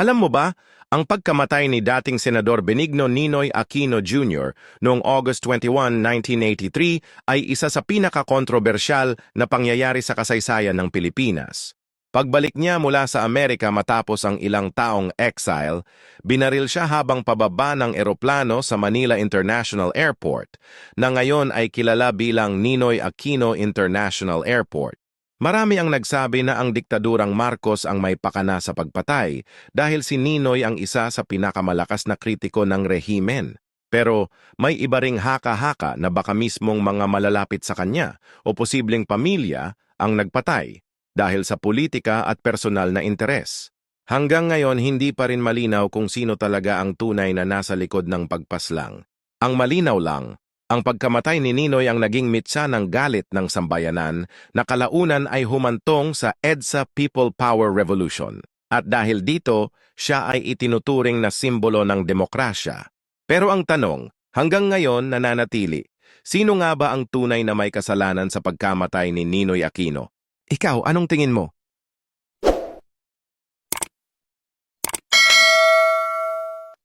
Alam mo ba, ang pagkamatay ni dating Senador Benigno Ninoy Aquino Jr. noong August 21, 1983 ay isa sa pinakakontrobersyal na pangyayari sa kasaysayan ng Pilipinas. Pagbalik niya mula sa Amerika matapos ang ilang taong exile, binaril siya habang pababa ng eroplano sa Manila International Airport, na ngayon ay kilala bilang Ninoy Aquino International Airport. Marami ang nagsabi na ang diktadurang Marcos ang may pakana sa pagpatay dahil si Ninoy ang isa sa pinakamalakas na kritiko ng rehimen. Pero may iba ring haka-haka na baka mismong mga malalapit sa kanya o posibleng pamilya ang nagpatay dahil sa politika at personal na interes. Hanggang ngayon hindi pa rin malinaw kung sino talaga ang tunay na nasa likod ng pagpaslang. Ang malinaw lang, ang pagkamatay ni Ninoy ang naging mitsa ng galit ng sambayanan na kalaunan ay humantong sa EDSA People Power Revolution. At dahil dito, siya ay itinuturing na simbolo ng demokrasya. Pero ang tanong, hanggang ngayon nananatili, sino nga ba ang tunay na may kasalanan sa pagkamatay ni Ninoy Aquino? Ikaw, anong tingin mo?